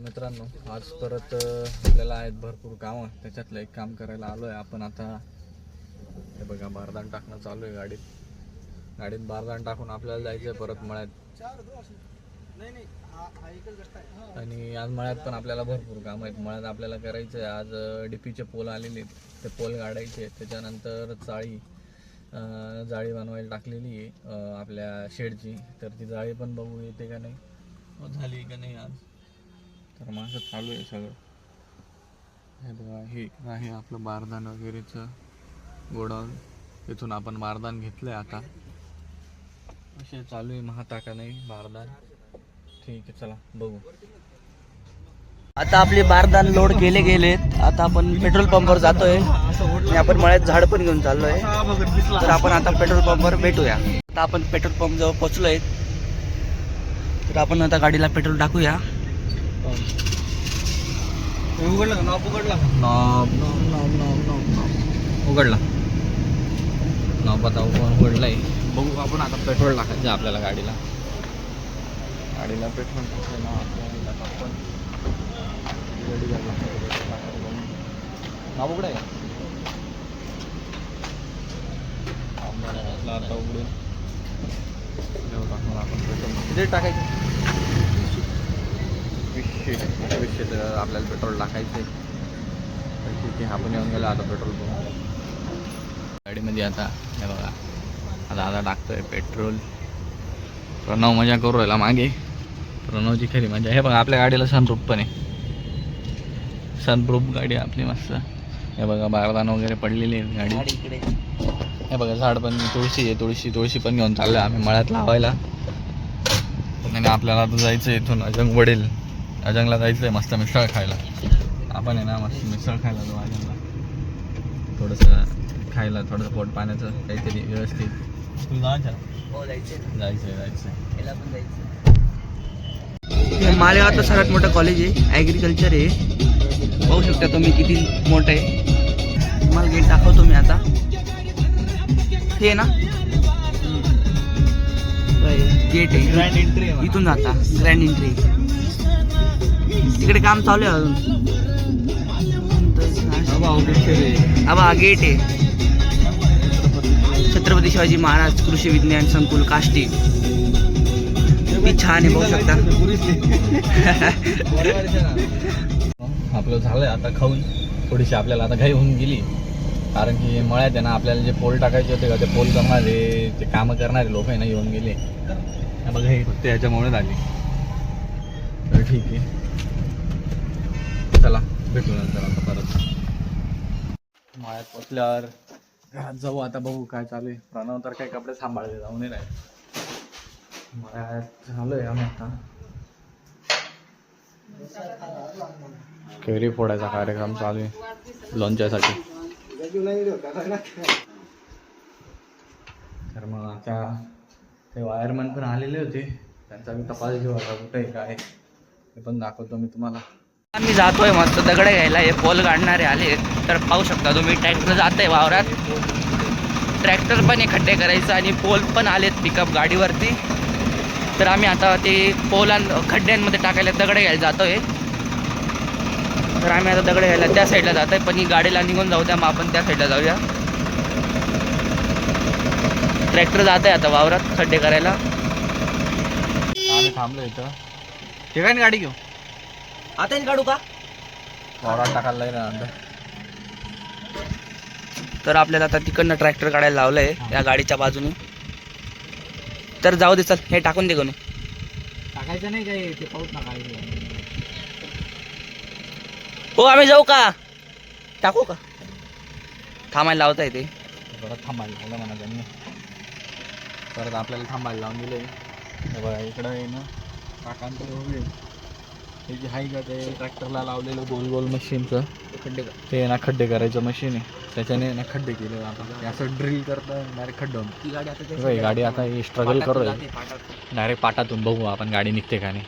मित्रांनो आज परत आपल्याला आहेत भरपूर कामं. त्याच्यातलं एक काम करायला आलो आहे आपण आता हे बघा बारदान टाकणं चालू आहे गाडीत. गाडीत बारदान टाकून आपल्याला जायचं आहे परत मळ्यात. आणि आज मळ्यात पण आपल्याला भरपूर कामं आहेत. मळ्यात आपल्याला करायचं आहे आज डीपीचे पोल आलेले आहेत. ते पोल गाडायचे त्याच्यानंतर चाळी जाळी बनवायला टाकलेली आहे आपल्या शेडची. तर ती जाळी पण बघू येते का नाही. हो, झाली का नाही आज? तर मग असं चालू आहे सगळं. हे बघा हे आहे आपलं बारदान वगैरेचं गोडाऊन. इथून आपण बारदान घेतलंय आता. असे चालू आहे महाताका नाही बारदान. ठीक आहे चला बघू. आता आपले बारदान लोड केले गेलेत. आता आपण पेट्रोल पंपवर जातोय. आणि आपण मळ्यात झाड पण घेऊन चाललोय. तर आपण आता पेट्रोल पंपवर भेटूया. आता आपण पेट्रोल पंप जवळ पोहोचलोय. तर आपण आता गाडीला पेट्रोल टाकूया. उघडला का? नॉब उघडला का? Knob knob knob knob knob knob उघडला. नॉब आता उघडलाय. बघू आपण आता पेट्रोल टाकायचं आहे आपल्याला गाडीला. गाडीला पेट्रोल टाकलं ना आपल्याला आपण झालं नॉब उघडाय का? आता उघडून. देऊ टाकून आपण पेट्रोल. किती टाकायचं? आपल्याला पेट्रोल टाकायचं आहे. ठीक आहे आपण येऊन गेलो आता पेट्रोल पंप. गाडीमध्ये आता हे बघा आता आता टाकतोय पेट्रोल. प्रणव मजा करू राहिला मागे. प्रणवची खरी मजा. हे बघा आपल्या गाडीला सनरूप पण आहे. सनरूप गाडी आपली मस्त. हे बघा बारदान वगैरे पडलेली आहे गाडी. हे बघा झाड पण तुळशी आहे. तुळशी तुळशी पण घेऊन चाललो आम्ही मळ्यात लावायला. आणि आपल्याला आता जायचं इथून अजंग वडील अजंगला जायचं आहे मस्त मिसळ खायला. आपण आहे ना मस्त मिसळ खायला जाऊ अजंगला थोडंसं खायला थोडंसं पोट पाण्याचं काहीतरी व्यवस्थित. तुला जायचं जायचं जायचं मालेगावातलं सर्वात मोठं कॉलेज आहे. ॲग्रिकल्चर आहे. पाहू शकता तुम्ही किती मोठं आहे. तुम्हाला गेट दाखवतो मी आता. हे ना? गेट आहे. ग्रँड एंट्री इथून जाता. ग्रँड एंट्री तिकडे काम चालू आहे अजून. हा गेट आहे. छत्रपती शिवाजी महाराज कृषी विज्ञान संकुल काष्टी. किती छान आहे बघू शकता. आपलं झालंय आता खाऊन. थोडीशी आपल्याला आता घाई होऊन गेली. कारण की मळ्यात आहे ना आपल्याला जे पोल टाकायचे होते का ते पोल करणारे ते कामं करणारे लोक आहे ना येऊन गेले. बघा हे फक्त याच्यामुळे झाली तर ठीक आहे. चला भेटू नंतर आता परत. मळ्यात पोचल्यावर घरात जाऊ आता बघू काय चालू आहे. प्रणव तर काही कपडे सांभाळले जाऊन नाही. राहिले झालो झालोय आम्ही आता. केरी फोडायचा कार्यक्रम चालू आहे. लोणच्यासाठी. तर मग आता ते वायरमॅन पण आलेले होते. त्यांचा मी तपास घेऊ आता कुठे आहे काय ते पण दाखवतो मी तुम्हाला. आम्ही जातोय मस्त दगड घ्यायला हे पोल काढणारे आले. तर पाहू शकता तुम्ही ट्रॅक्टर जात आहे वावरात. ट्रॅक्टर पण आहे खड्डे करायचं आणि पोल पण आलेत पिकअप गाडीवरती. तर आम्ही आता ते पोल खड्ड्यांमध्ये टाकायला दगड घ्यायला जातोय. तर आम्ही आता दगड घ्यायला त्या साईडला जातोय पण ही गाडीला निघून जाऊ द्या मग आपण त्या साईडला जाऊया. ट्रॅक्टर जात आहे आता वावरात खड्डे करायला. आम्ही थांबलो इथं. ठीक आहे ना गाडी घेऊ. आता काढू का? वावरात टाकायला लागेल तर आपल्याला आता तिकडनं ट्रॅक्टर काढायला लावलंय या गाडीच्या बाजूने. तर जाऊ दे चल हे टाकून दे कोणी टाकायचं नाही काही ते पाऊस हो आम्ही जाऊ का? टाकू का? थांबायला लावता येते परत थांबायला लावलं म्हणा त्यांनी. परत आपल्याला थांबायला लावून दिले हे बघा इकडं आहे ना काकांचं होईल हे जे आहे का ते ट्रॅक्टरला लावलेलं गोल गोल मशीनचं? खड्डे ते ना खड्डे करायचं मशीन आहे. त्याच्याने ना खड्डे केले आता. असं ड्रिल करतं डायरेक्ट खड्डं ती गाडी आता हे गाडी आता स्ट्रगल करू डायरेक्ट पाटातून. बघू आपण गाडी निघते का नाही.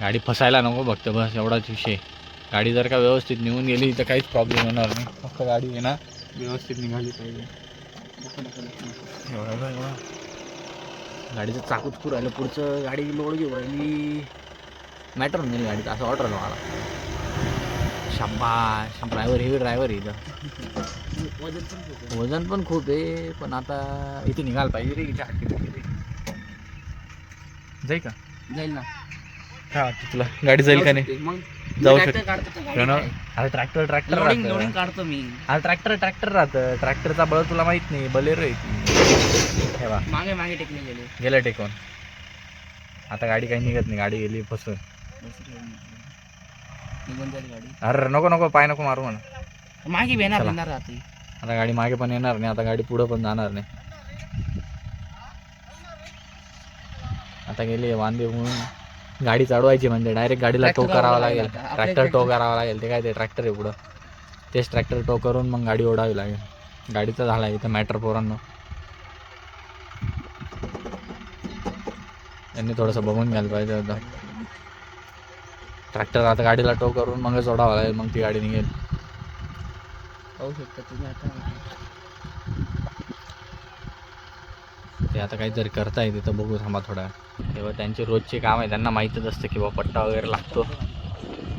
गाडी फसायला नको फक्त बस एवढाच विषय. गाडी जर का व्यवस्थित निघून गेली तर काहीच प्रॉब्लेम होणार नाही. फक्त गाडी आहे ना व्यवस्थित निघाली पाहिजे. गाडीचं चाकूच पुर राहिलं. पुढचं गाडी लोड घेऊ राहिली. मॅटर होऊन गेली गाडीचं असं ऑर्डर आलं मला. शाबाश ड्रायव्हर हेवी ड्रायव्हर आहे इथं. वजन पण खूप आहे पण आता इथे निघाल पाहिजे रे इथे जाई का? जाईल ना. हा तुला गाडी जाईल का नाही? मग? जाऊ शकते. अरे ट्रॅक्टर ट्रॅक्टर लोडिंग लोडिंग काढतो मी. अरे ट्रॅक्टर ट्रॅक्टर राहतं. ट्रॅक्टरचा बळ तुला माहीत नाही. बलेरो आहे हे बा मागे मागे टेकले गेले. गेलं टेकून. आता गाडी काही निघत नाही. गाडी गेली फसून निघून जाईल गाडी. अरे नको नको. पाय नको मारू म्हणा. मागे बेणार चला. बेणार राहते. आता गाडी मागे पण येणार नाही. आता गाडी पुढं पण जाणार नाही. आता गेली वांदे म्हणून. गाडी चढवायची म्हणजे डायरेक्ट गाडीला टो करावा लागेल. आता. ट्रॅक्टर टो करावा लागेल. ते काय ते ट्रॅक्टर आहे पुढं. तेच ट्रॅक्टर टो करून मग गाडी ओढावी लागेल. गाडीचा झाला इथं मॅटर पोरांनो. यांनी थोडंसं बघून घ्यायला पाहिजे होतं ट्रॅक्टर आता गाडीला टो करून मगच ओढावं लागेल मग ती गाडी निघेल. पाहू शकता तुम्ही आता. ते आता काहीतरी करताय तिथं बघू थांबा थोडा तेव्हा त्यांचे रोजचे काम आहे त्यांना माहीतच असतं की बाबा पट्टा वगैरे लागतो.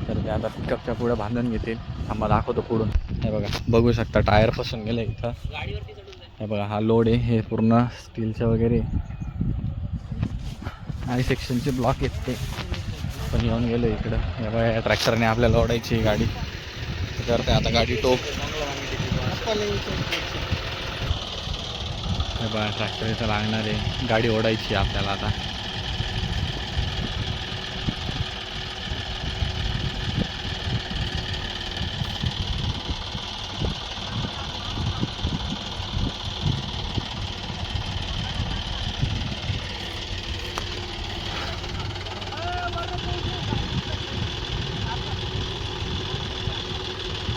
तर ते आता पिकअपच्या पुढे बांधून घेतील. थांबा दाखवतो पुढून. हे बघा बघू शकता टायर फसून गेले इथं. हे बघा हा लोड आहे हे पूर्ण स्टीलचं वगैरे. आय सेक्शनचे ब्लॉक आहेत ते. पण येऊन गेलो इकडं. हे बघा या ट्रॅक्टरने आपल्याला ओढायची गाडी गाडी. ते करते आता गाडी टोक. हे बघा ट्रॅक्टर इथं लागणार आहे. गाडी ओढायची आहे आपल्याला आता.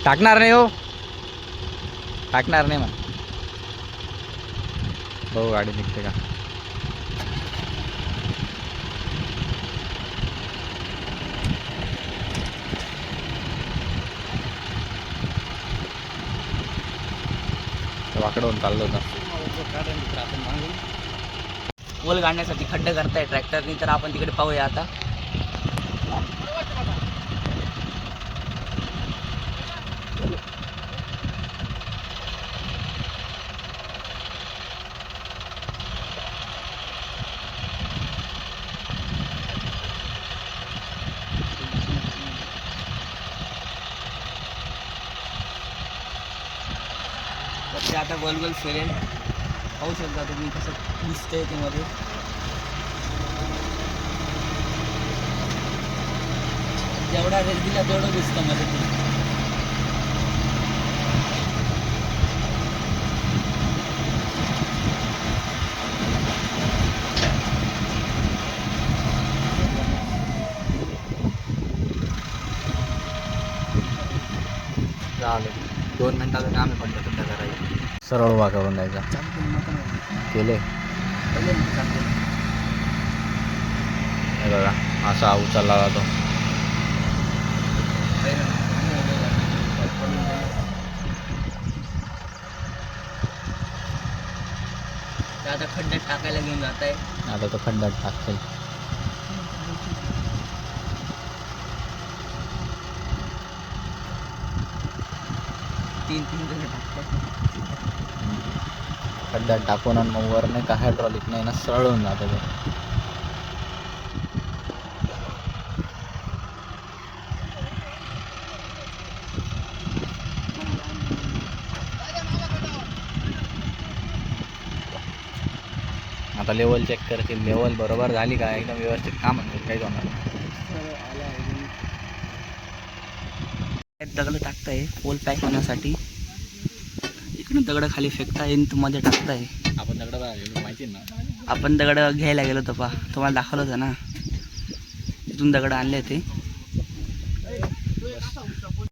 टाकणार नाही हो. टाकणार नाही मग हो गाडी निघते का? वाकडं होऊन चाललं होतं. पोल काढण्यासाठी खड्डे करताय ट्रॅक्टरनी तर आपण तिकडे पाहूया आता. ते आता गोल गोल फिरेल पाहू शकता तुम्ही कसं दिसतंय ते मध्ये जेवढा रेस दिला तेवढं दिसतं मध्ये ते. चालेल दोन मिनिटाचं काम आहे पण ते करायचं सरळ करून द्यायचा केले बघा असा उचलला जातो. ते आता खड्ड्यात टाकायला घेऊन जात आहे आता तो खड्ड्यात टाकतील तीन तीन जण टाकतात खड्ड्यात टाकून आणि मग वर नाही का हायड्रॉलिक नाही ना सरळ होऊन जातं ते. आता लेवल चेक करतील. लेवल बरोबर झाली का? एकदम व्यवस्थित काम होईल काही होणार नाही. दगड टाकताय. पोल पॅक होण्यासाठी. इकडून दगड खाली फेकताय आणि मध्ये टाकताय आपण दगड माहिती ना. आपण दगड घ्यायला गेलो होतो पा तुम्हाला दाखवलं होतं ना. तिथून दगड आणले ते.